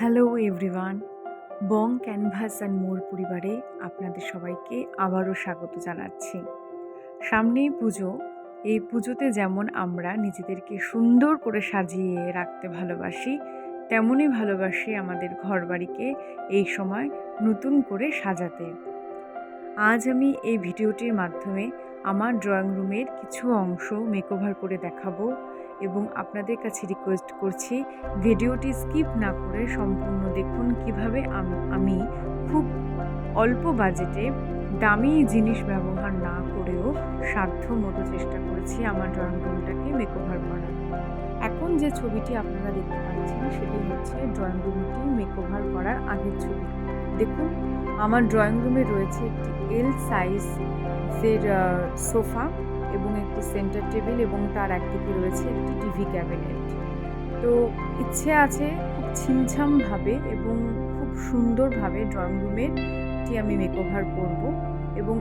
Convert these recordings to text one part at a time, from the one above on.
Hello everyone Bong Canvas and More পরিবারে আপনাদের সবাইকে আবারও স্বাগত জানাচ্ছি। সামনেই পুজো। এই পুজোতে যেমন আমরা নিজেদেরকে সুন্দর করে সাজিয়ে রাখতে ভালোবাসি, তেমনই ভালোবাসি আমাদের ঘরবাড়িকে এই সময় নতুন করে সাজাতে। আজ আমি এই ভিডিওটির মাধ্যমে আমার ড্রয়িং রুমের কিছু অংশ মেকওভার করে দেখাবো। এবং আপনাদের কাছে রিকোয়েস্ট করছি ভিডিওটি স্কিপ না করে সম্পূর্ণ দেখুন কীভাবে আমি খুব অল্প বাজেটে দামি জিনিস ব্যবহার না করেও সাধ্য মতো চেষ্টা করেছি আমার ড্রয়িং রুমটাকে মেকওভার করার। এখন যে ছবিটি আপনারা দেখতে পাচ্ছেন সেটি হচ্ছে ড্রয়িং রুমটি মেকওভার করার আগের ছবি। দেখুন, আমার ড্রয়িং রুমে রয়েছে একটি এল সাইজ এর সোফা এবং একটি সেন্টার টেবিল এবং তার একদিকে রয়েছে একটি টিভি ক্যাবিনেট। তো ইচ্ছে আছে খুব ছিমছামভাবে এবং খুব সুন্দরভাবে ড্রয়িং রুমেরটি আমি মেকওভার করব এবং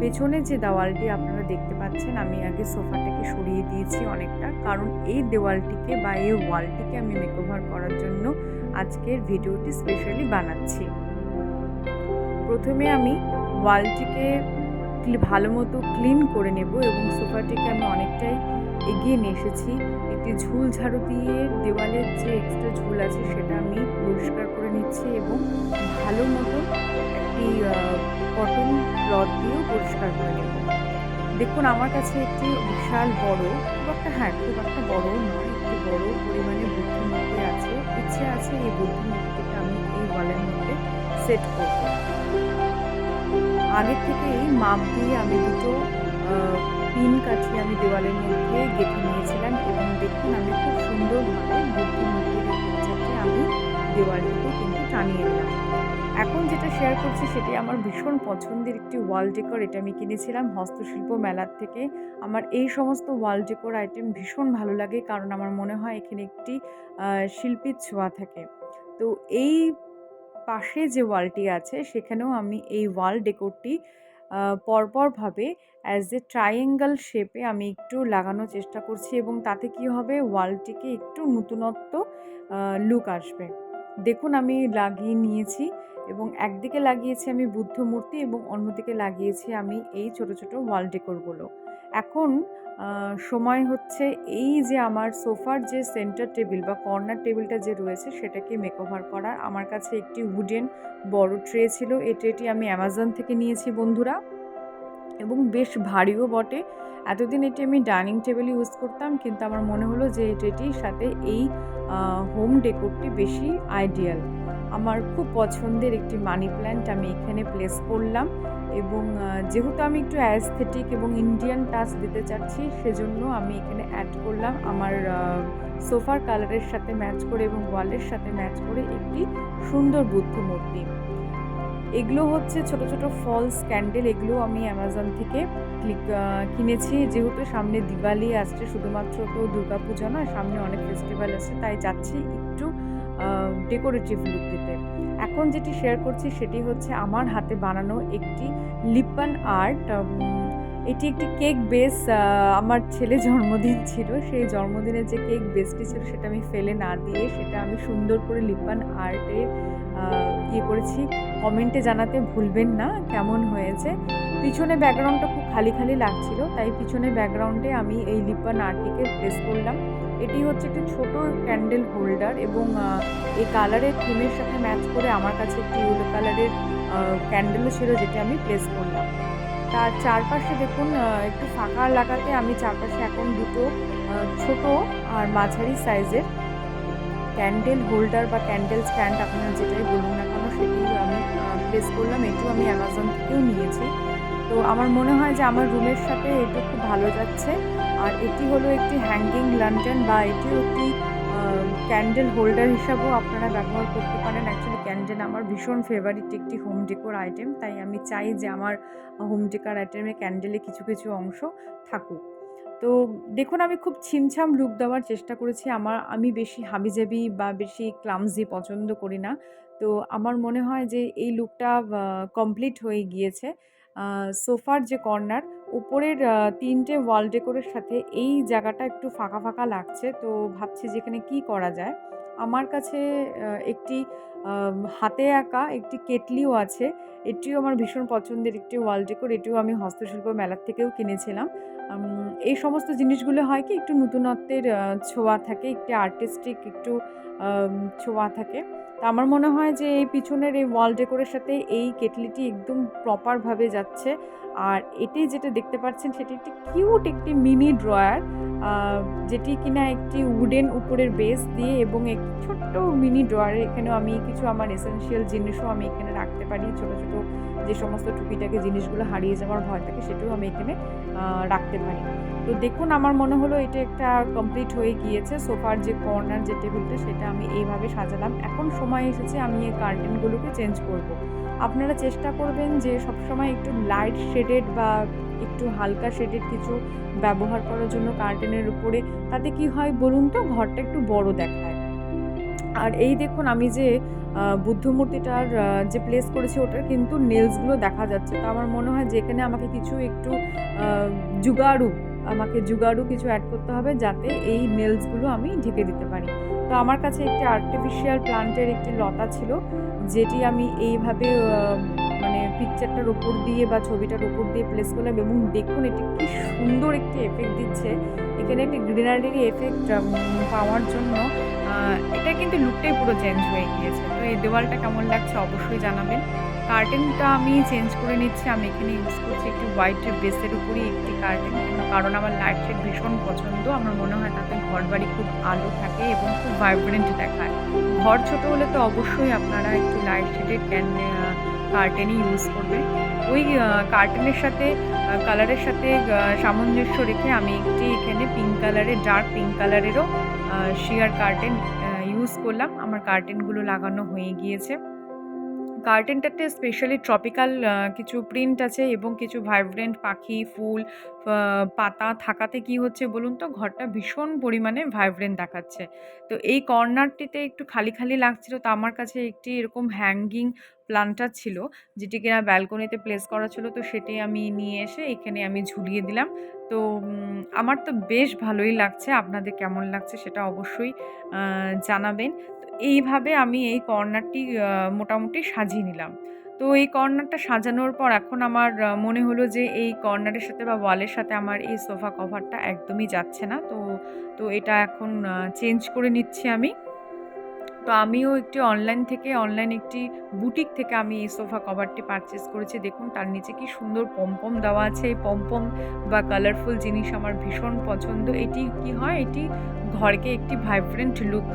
পেছনে যে দেওয়ালটি আপনারা দেখতে পাচ্ছেন, আমি আগে সোফাটাকে সরিয়ে দিয়েছি অনেকটা। কারণ এই দেওয়ালটিকে বা এই ওয়ালটিকে আমি মেকওভার করার জন্য আজকের ভিডিওটি স্পেশালি বানাচ্ছি। প্রথমে আমি ওয়ালটিকে ভালো মতো ক্লিন করে নেব এবং সোফাটিকে আমি অনেকটাই এগিয়ে নিয়ে এসেছি। একটি ঝুল ঝাড়ু দিয়ে দেওয়ালের যে এক্সট্রা ঝুল আছে সেটা আমি পরিষ্কার করে নিচ্ছি এবং ভালো মতো একটি কটন ক্লথ দিয়েও পরিষ্কার করে নেব। দেখুন আমার কাছে একটি বিশাল বড়, খুব একটা হ্যাঁ খুব একটা বড় নয়, একটি বড় পরিমাণে বুদ্ধিমূর্তি আছে। ইচ্ছে আছে এই বুদ্ধিমূর্তিকে আমি এই ওয়ালের মধ্যে সেট করব আগের থেকেই মাপ দিয়ে আমি দুটো পিন কাঠিয়ে আমি দেওয়ালের মধ্যে গেঁথে নিয়েছিলাম এবং দেখুন আমি খুব সুন্দরভাবে বুদ্ধিমূর্তির এই পিকচারটি আমি দেওয়ালটিতে কিন্তু টানিয়ে দিলাম এখন যেটা শেয়ার করছি সেটি আমার ভীষণ পছন্দের একটি ওয়াল ডেকর এটা আমি কিনেছিলাম হস্তশিল্প মেলার থেকে। আমার এই সমস্ত ওয়াল ডেকর আইটেম ভীষণ ভালো লাগে কারণ আমার মনে হয় এখানে একটি শিল্পীর ছোঁয়া থাকে। তো এই পাশে যে ওয়ালটি আছে, সেখানেও আমি এই ওয়াল ডেকোরটি পরপরভাবে অ্যাজ এ ট্রায়াঙ্গেল শেপে আমি একটু লাগানোর চেষ্টা করছি এবং তাতে কি হবে, ওয়ালটিকে একটু নতুনত্ব লুক আসবে। দেখুন আমি লাগিয়ে নিয়েছি এবং একদিকে লাগিয়েছি আমি বুদ্ধ মূর্তি এবং অন্যদিকে লাগিয়েছি আমি এই ছোট ছোট ওয়াল ডেকোরগুলো। এখন সময় হচ্ছে এই যে আমার সোফার যে সেন্টার টেবিল বা কর্নার টেবিলটা যে রয়েছে সেটাকে মেকওভার করার, আমার কাছে একটি উডেন বড় ট্রে ছিল। এই ট্রেটি আমি অ্যামাজন থেকে নিয়েছি বন্ধুরা এবং বেশ ভারীও বটে। এতদিন এটি আমি ডাইনিং টেবিল ইউজ করতাম কিন্তু আমার মনে হলো যে এই ট্রেটির সাথে এই হোম ডেকোরটি বেশি আইডিয়াল। আমার খুব পছন্দের একটি মানি প্ল্যান্ট আমি এখানে প্লেস করলাম। এবং যেহেতু আমি একটু অ্যাস্থেটিক এবং ইন্ডিয়ান টাচ দিতে চাচ্ছি, সেজন্য আমি এখানে অ্যাড করলাম আমার সোফার কালারের সাথে ম্যাচ করে এবং ওয়ালের সাথে ম্যাচ করে একটি সুন্দর বুদ্ধ মূর্তি। এগুলো হচ্ছে ছোট ছোট ফলস ক্যান্ডেল এগুলো আমি অ্যামাজন থেকে ক্লিক কিনেছি। যেহেতু সামনে দিওয়ালি আসছে, শুধুমাত্র তো দুর্গাপূজা না সামনে অনেক ফেস্টিভ্যাল আছে, তাই চাচ্ছি একটু ডেকোরেটিভ লুক দিতে। এখন যেটি শেয়ার করছি সেটি হচ্ছে আমার হাতে বানানো একটি লিপান আর্ট এটি একটি কেক বেস আমার ছেলে জন্মদিন ছিল। সেই জন্মদিনের যে কেক বেসটি ছিল সেটা আমি ফেলে না দিয়ে সেটা আমি সুন্দর করে লিপান আর্টে ইয়ে করেছি। কমেন্টে জানাতে ভুলবেন না, কেমন হয়েছে? পিছনে ব্যাকগ্রাউন্ডটা খুব খালি খালি লাগছিল, তাই পিছনে ব্যাকগ্রাউন্ডে আমি এই লিপান আর্টটিকে প্লেস করলাম। এটি হচ্ছে একটি ছোট ক্যান্ডেল হোল্ডার এবং এই কালারের থিমের সাথে ম্যাচ করে আমার কাছে একটি ইয়েলো কালারের ক্যান্ডেলও ছিল যেটা আমি প্লেস করলাম। তার চারপাশে দেখুন একটু ফাঁকা লাগাতে আমি চারপাশে এখন দুটো ছোট আর মাঝারি সাইজের ক্যান্ডেল হোল্ডার বা ক্যান্ডেল স্ট্যান্ড আপনারা যেটাই বলুন না কেন সেটি আমি প্লেস করলাম। এটিও আমি অ্যামাজন থেকেও নিয়েছি। তো আমার মনে হয় যে আমার রুমের সাথে এটা খুব ভালো যাচ্ছে। আর এটি হলো একটি হ্যাঙ্গিং ল্যান্টার্ন বা এটিও একটি ক্যান্ডেল হোল্ডার হিসাবেও আপনারা ব্যবহার করতে পারেন। অ্যাকচুয়ালি ক্যান্ডেল আমার ভীষণ ফেভারিট একটি হোম ডেকোর আইটেম তাই আমি চাই যে আমার হোম ডেকোর আইটেমে ক্যান্ডেলে কিছু কিছু অংশ থাকুক। তো দেখুন, আমি খুব ছিমছাম লুক দেওয়ার চেষ্টা করেছি। আমার, আমি বেশি হাবিজাবি বা বেশি ক্লামজি পছন্দ করি না। তো আমার মনে হয় যে এই লুকটা কমপ্লিট হয়ে গিয়েছে। সোফার যে কর্নার উপরের তিনটে ওয়াল ডেকোরের সাথে এই জায়গাটা একটু ফাঁকা ফাঁকা লাগছে তো ভাবছি যেখানে কি করা যায় আমার কাছে একটি হাতে আঁকা একটি কেটলিও আছে। এটিও আমার ভীষণ পছন্দের একটি ওয়াল ডেকোর। এটিও আমি হস্তশিল্প মেলার থেকেও কিনেছিলাম। এই সমস্ত জিনিসগুলো হয় কি একটু নতুনত্বের ছোঁয়া থাকে, একটি আর্টিস্টিক একটু ছোঁয়া থাকে। তো আমার মনে হয় যে এই পিছনের এই ওয়াল ডেকোরের সাথে এই কেটলিটি একদম প্রপারভাবে যাচ্ছে। আর এটি যেটা দেখতে পাচ্ছেন সেটি একটি কিউট একটি মিনি ড্রয়ার যেটি কিনা একটি উডেন উপরের বেস দিয়ে এবং একটি ছোট্ট মিনি ড্রয়ারে এখানেও আমি কিছু আমার এসেনশিয়াল জিনিসও আমি এখানে রাখতে পারি। ছোট, ছোট যে সমস্ত টুকিটাকি জিনিসগুলো হারিয়ে যাওয়ার ভয় থাকে সেটিও আমি এখানে রাখতে পারি। তো দেখুন, আমার মনে হলো এটা একটা কমপ্লিট হয়ে গিয়েছে। সোফার যে কর্নার যে টেবিলটা সেটা আমি এইভাবে সাজালাম। এখন সময় এসেছে, আমি এই কার্টেনগুলোকে চেঞ্জ করব। আপনারা চেষ্টা করবেন যে সবসময় একটু লাইট শেডেড বা একটু হালকা শেডেড কিছু ব্যবহার করার জন্য কার্টেনের উপরে। তাতে কি হয় বলুন তো? ঘরটা একটু বড় দেখায়। আর এই দেখুন, আমি যে বুদ্ধ মূর্তিটার যে প্লেস করেছি, ওটার কিন্তু নেলসগুলো দেখা যাচ্ছে। তো আমার মনে হয় যে এখানে আমাকে কিছু একটু জুগাড়ু আমাকে জুগাড়ু কিছু অ্যাড করতে হবে যাতে এই মেলসগুলো আমি ঢেকে দিতে পারি। তো আমার কাছে একটি আর্টিফিশিয়াল প্লান্টের একটি লতা ছিল, যেটি আমি এইভাবে মানে পিকচারটার ওপর দিয়ে বা ছবিটার উপর দিয়ে প্লেস করলাম এবং দেখুন এটি কি সুন্দর একটি এফেক্ট দিচ্ছে। এখানে একটি গ্রিনারি এফেক্ট পাওয়ার জন্য এটা কিন্তু লুকটাই পুরো চেঞ্জ হয়ে গিয়েছে। তো এই দেওয়ালটা কেমন লাগছে অবশ্যই জানাবেন। কার্টেনটা আমি চেঞ্জ করে নিচ্ছি। আমি এখানে ইউজ করছি একটি হোয়াইট বেসের উপরেই একটি কার্টেন কারণ আমার লাইট শেড ভীষণ পছন্দ। আমার মনে হয় তাতে ঘর বাড়ি খুব আলো থাকে এবং খুব ভাইব্রেন্ট দেখায়। ঘর ছোট হলে তো অবশ্যই আপনারা একটু লাইট শেডেড ক্যান কার্টেনই ইউজ করবেন। ওই কার্টেনের সাথে কালারের সাথে সামঞ্জস্য রেখে আমি একটি এখানে পিঙ্ক কালারের ডার্ক পিঙ্ক কালারেরও শিয়ার কার্টেন ইউজ করলাম। আমার কার্টেনগুলো লাগানো হয়ে গিয়েছে। কার্টেনটাতে স্পেশালি ট্রপিক্যাল কিছু প্রিন্ট আছে এবং কিছু ভাইব্রেন্ট পাখি, ফুল, পাতা থাকাতে কি হচ্ছে বলুন তো? ঘরটা ভীষণ পরিমাণে ভাইব্রেন্ট দেখাচ্ছে। তো এই কর্নারটিতে একটু খালি, খালি লাগছিল তো আমার কাছে একটি এরকম হ্যাঙ্গিং প্লান্টার ছিল যেটি কিনা ব্যালকনিতে প্লেস করা ছিল। তো সেটি আমি নিয়ে এসে এখানে আমি ঝুলিয়ে দিলাম। তো আমার তো বেশ ভালোই লাগছে। আপনাদের কেমন লাগছে সেটা অবশ্যই জানাবেন। এইভাবে আমি এই কর্নারটি মোটামুটি সাজিয়ে নিলাম। তো এই কর্নারটা সাজানোর পর এখন আমার মনে হলো যে এই কর্নারের সাথে বা ওয়ালের সাথে আমার এই সোফা কভারটা একদমই যাচ্ছে না। তো, তো এটা এখন চেঞ্জ করে নিচ্ছি আমি। তো আমিও একটি অনলাইন থেকে অনলাইন একটি বুটিক থেকে আমি এই সোফা কভারটি পারচেস করেছি। দেখুন তার নিচে কি সুন্দর পমপম দেওয়া আছে। এই পমপম বা কালারফুল জিনিস আমার ভীষণ পছন্দ। এটি কি হয়? এটি ঘরকে একটি ভাইব্রেন্ট লুক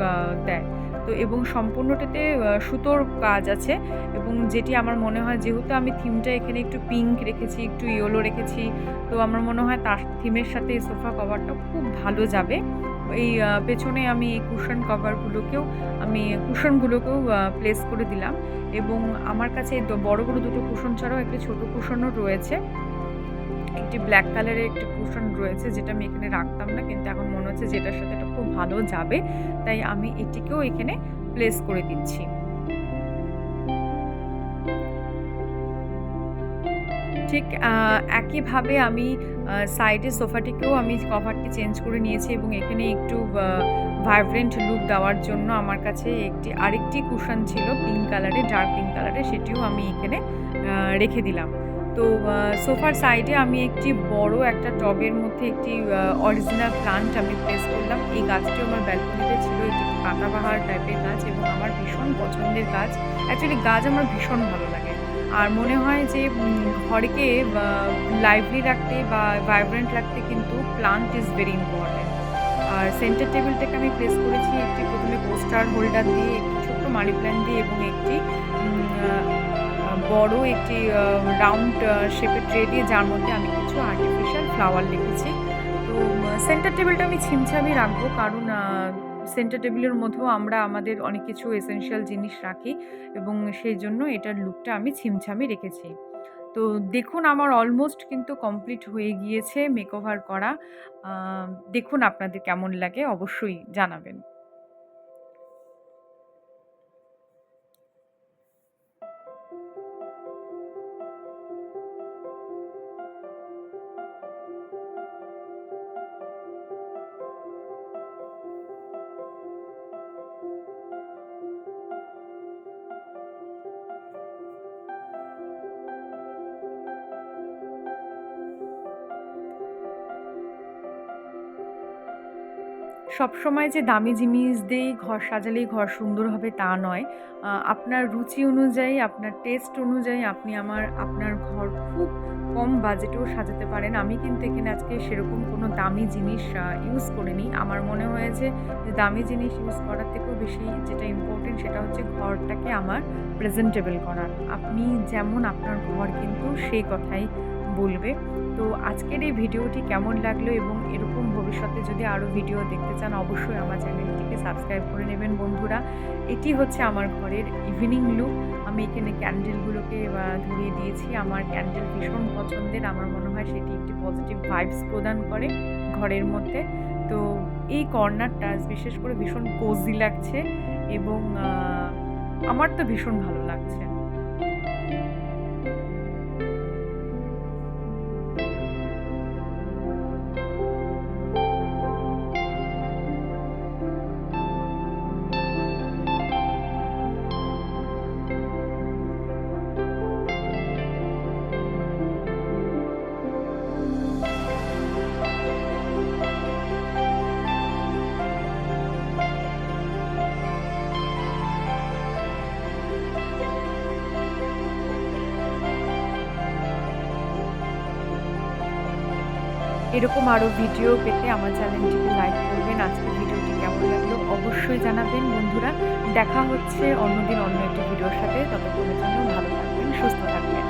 দেয়। তো এবং সম্পূর্ণটাতে সুতোর কাজ আছে এবং যেটি আমার মনে হয় যেহেতু আমি থিমটা এখানে একটু পিঙ্ক রেখেছি, একটু ইয়েলো রেখেছি। তো আমার মনে হয় তার থিমের সাথে এই সোফা কভারটা খুব ভালো যাবে। এই পেছনে আমি এই কুশন কভারগুলোকেও আমি কুশনগুলোকেও প্লেস করে দিলাম এবং আমার কাছে বড়, বড় দুটো কুশন ছাড়াও একটি ছোট কুশনও রয়েছে। একটি ব্ল্যাক কালারের একটি কুশন রয়েছে যেটা আমি এখানে রাখতাম না। কিন্তু এখন মনে হচ্ছে যেটার সাথে খুব ভালো যাবে। তাই আমি এটিকেও এখানে প্লেস করে দিচ্ছি। ঠিক একইভাবে আমি আ সাইডের সোফাটিকেও আমি কভারটি চেঞ্জ করে নিয়েছি এবং এখানে একটু ভাইব্রেন্ট লুক দেওয়ার জন্য আমার কাছে একটি আরেকটি কুশন ছিল পিঙ্ক কালারের, ডার্ক পিঙ্ক কালারের সেটিও আমি এখানে রেখে দিলাম। তো সোফার সাইডে আমি একটি বড় একটা টবের মধ্যে একটি অরিজিনাল প্লান্ট আমি প্লেস করলাম। এই গাছটি আমার ব্যালকনিতে ছিল। এটি পাতাবাহার টাইপের গাছ এবং আমার ভীষণ পছন্দের গাছ। অ্যাকচুয়ালি গাছ আমার ভীষণ ভালো লাগে। আর মনে হয় যে ঘরকে লাইভলি রাখতে বা ভাইব্রেন্ট রাখতে কিন্তু প্লান্ট ইজ ভেরি ইম্পোর্টেন্ট। আর সেন্টার টেবিলটাকে আমি প্লেস করেছি একটি প্রথমে পোস্টার হোল্ডার দিয়ে, একটি ছোট্ট মানি প্ল্যান্ট দিয়ে এবং একটি বড় একটি রাউন্ড শেপের ট্রে দিয়ে যার মধ্যে আমি কিছু আর্টিফিশিয়াল ফ্লাওয়ার লিখেছি তো সেন্টার টেবিলটা আমি ছিমছামি রাখব কারণ সেন্টার টেবিলের মধ্যেও আমরা আমাদের অনেক কিছু এসেনশিয়াল জিনিস রাখি এবং সেই জন্য এটার লুকটা আমি ছিমছামি রেখেছি। তো, দেখুন আমার অলমোস্ট কিন্তু কমপ্লিট হয়ে গিয়েছে মেকওভার করা। দেখুন আপনাদের কেমন লাগে, অবশ্যই জানাবেন। সবসময় যে দামি জিনিস দিয়েই ঘর সাজালেই ঘর সুন্দর হবে তা নয় আপনার রুচি অনুযায়ী, আপনার টেস্ট অনুযায়ী আপনি আমার আপনার ঘর খুব কম বাজেটেও সাজাতে পারেন। আমি কিন্তু এখানে আজকে সেরকম কোনো দামি জিনিস ইউজ করিনি। আমার মনে হয়েছে যে দামি জিনিস ইউজ করার থেকেও বেশি যেটা ইম্পর্টেন্ট সেটা হচ্ছে ঘরটাকে আমার প্রেজেন্টেবল করা। আপনি যেমন আপনার ঘর কিন্তু সেই কথাই বলবে। তো আজকের এই ভিডিওটি কেমন লাগল এবং এরকম ভবিষ্যতে যদি আরও ভিডিও দেখতে চান, অবশ্যই আমার চ্যানেলটিকে সাবস্ক্রাইব করে নেবেন বন্ধুরা। এটি হচ্ছে আমার ঘরের ইভিনিং লুক। আমি এখানে ক্যান্ডেলগুলোকে ধরিয়ে দিয়েছি। আমার ক্যান্ডেল ভীষণ পছন্দের। আমার মনে হয় সেটি একটি পজিটিভ ভাইবস প্রদান করে ঘরের মধ্যে। তো এই কর্নারটা বিশেষ করে ভীষণ কোজি লাগছে এবং আমার তো ভীষণ ভালো লাগছে। এরকম আরও ভিডিও পেতে আমার চ্যানেলটিকে লাইক করবেন। আজকের ভিডিওটি কেমন লাগল অবশ্যই জানাবেন বন্ধুরা। দেখা হচ্ছে অন্যদিন অন্য একটি ভিডিওর সাথে। ততক্ষণের জন্য ভালো থাকবেন, সুস্থ থাকবেন।